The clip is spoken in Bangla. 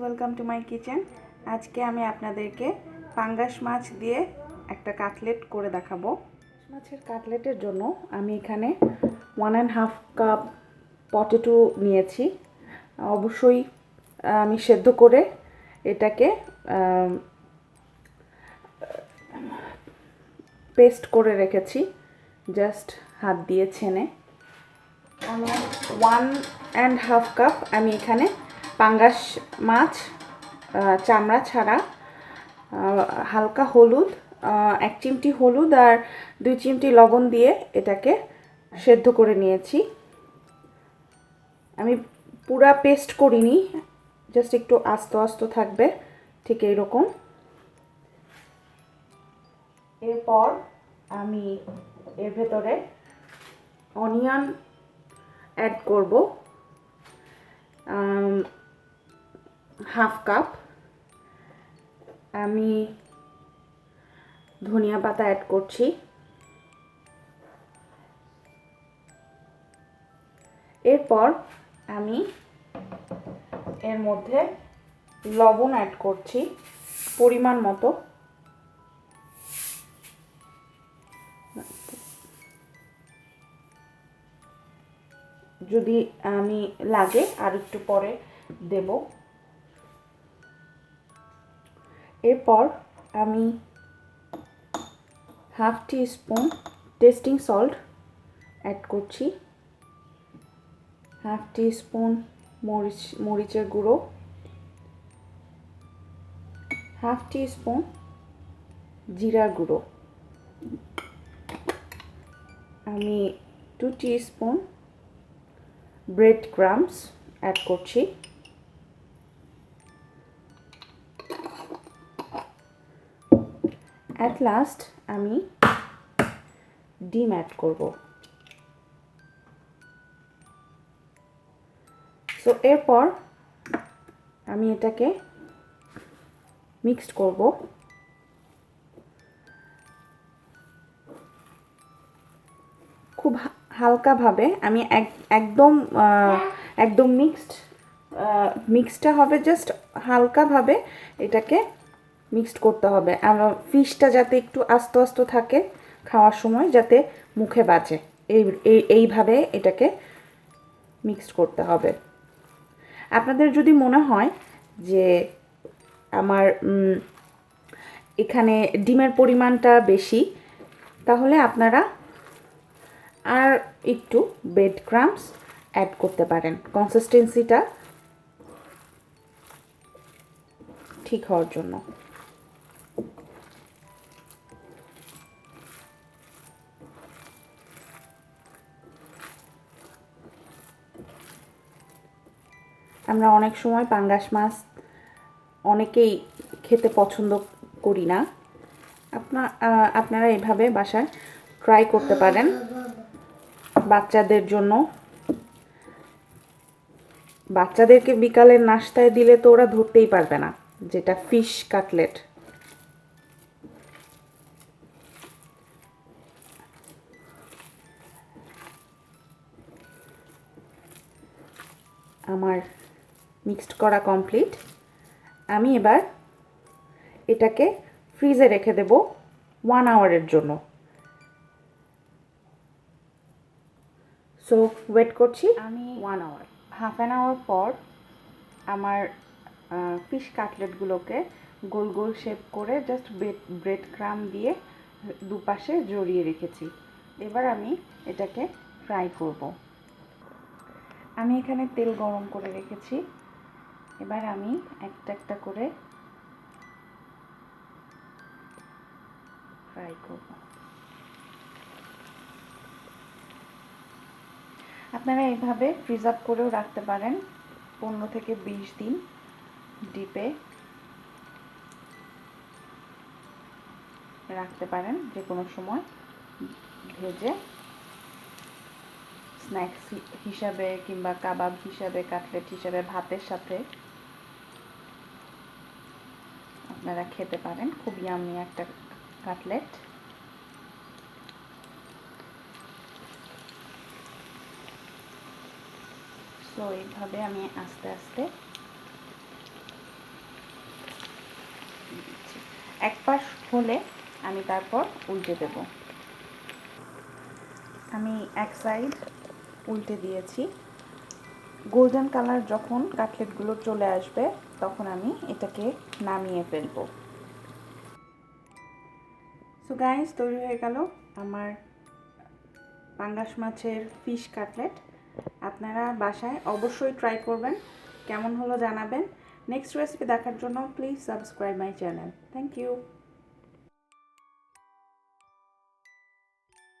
ওয়েলকাম টু মাই কিচেন আজকে আমি আপনাদেরকে পাঙ্গাস মাছ দিয়ে একটা কাটলেট করে দেখাবো। মাছের কাটলেটের জন্য আমি এখানে one and half cup potato নিয়েছি। অবশ্যই আমি সেদ্ধ করে এটাকে পেস্ট করে রেখেছি। জাস্ট হাত দিয়ে ছেনে। আমি ওয়ান অ্যান্ড হাফ কাপ আমি এখানে পাঙ্গাস মাছ চামড়া ছাড়া হালকা হলুদ এক চিমটি হলুদ আর দুই চিমটি লবণ দিয়ে এটাকে সেদ্ধ করে নিয়েছি। আমি পুরা পেস্ট করিনি, জাস্ট একটু আস্ত আস্ত থাকবে, ঠিক এইরকম। এরপর আমি এর ভেতরে অনিয়ন অ্যাড করব। Half cup. আমি ধনিয়া পাতা অ্যাড করছি। এরপর আমি এর মধ্যে লবণ অ্যাড করছি পরিমাণ মতো। যদি আমি লাগে আর একটু পরে দেব। এরপর আমি half teaspoon tasting salt add করছি। হাফ টি স্পুন মরিচ, মরিচের গুঁড়ো। হাফ টি স্পুন জিরার গুঁড়ো। আমি two teaspoon bread crumbs add করছি। অ্যাট লাস্ট আমি ডিম অ্যাড করব। সো এরপর আমি এটাকে মিক্সড করব। খুব হালকাভাবে আমি এক, একদম একদম মিক্সড মিক্সটা হবে জাস্ট হালকাভাবে এটাকে মিক্সড করতে হবে। ফিশটা যাতে একটু আস্তে আস্তে থাকে খাওয়ার সময় যাতে মুখে বাজে। এই, এই- এইভাবে এটাকে মিক্সড করতে হবে। আপনাদের যদি মনে হয় যে আমার এখানে ডিমের পরিমাণটা বেশি, তাহলে আপনারা আর একটু বেড ক্রামস অ্যাড করতে পারেন। কনসিস্টেন্সিটা ঠিক হওয়ার জন্য। আমরা অনেক সময় পাঙ্গাস মাছ অনেকেই খেতে পছন্দ করি না। আপনা আপনারা এভাবে বাসায় ট্রাই করতে পারেন বাচ্চাদের জন্য। বাচ্চাদেরকে বিকালের নাস্তায় দিলে তো ওরা ধরতেই পারবে না, যেটা ফিশ কাটলেট আমার মিক্সড করা কমপ্লিট। আমি এবার এটাকে ফ্রিজে রেখে দেব ওয়ান আওয়ারের জন্য। সো ওয়েট করছি। আমি one hour half an hour পর আমার ফিশ কাটলেটগুলোকে গোল গোল শেপ করে জাস্ট ব্রেড ব্রেড ক্রাম দিয়ে দুপাশে জড়িয়ে রেখেছি। এবার আমি এটাকে ফ্রাই করব। আমি এখানে তেল গরম করে রেখেছি। এবার আমি একটা একটা করে ফ্রাই করব। আপনারা এইভাবে আপ করেও রাখতে পারেন পনেরো থেকে বিশ দিন ডিপে রাখতে পারেন যে কোনো সময় ভেজে স্ন্যাক্স হিসাবে কিংবা কাবাব হিসাবে, কাটলেট হিসাবে, ভাতের সাথে আপনারা খেতে পারেন। খুবই ইয়ামি একটা কাটলেট। সো এইভাবে আমি আস্তে আস্তে এক পাশ হলে আমি তারপর উল্টে দেব। আমি এক সাইড উল্টে দিয়েছি। গোল্ডেন কালার যখন কাটলেটগুলো চলে আসবে, তখন আমি এটাকে নামিয়ে ফেলব। সো গাইস তৈরি হয়ে গেল আমার পাঙ্গাস মাছের ফিশ কাটলেট আপনারা বাসায় অবশ্যই ট্রাই করবেন, কেমন হলো জানাবেন। নেক্সট রেসিপি দেখার জন্য please subscribe my channel thank you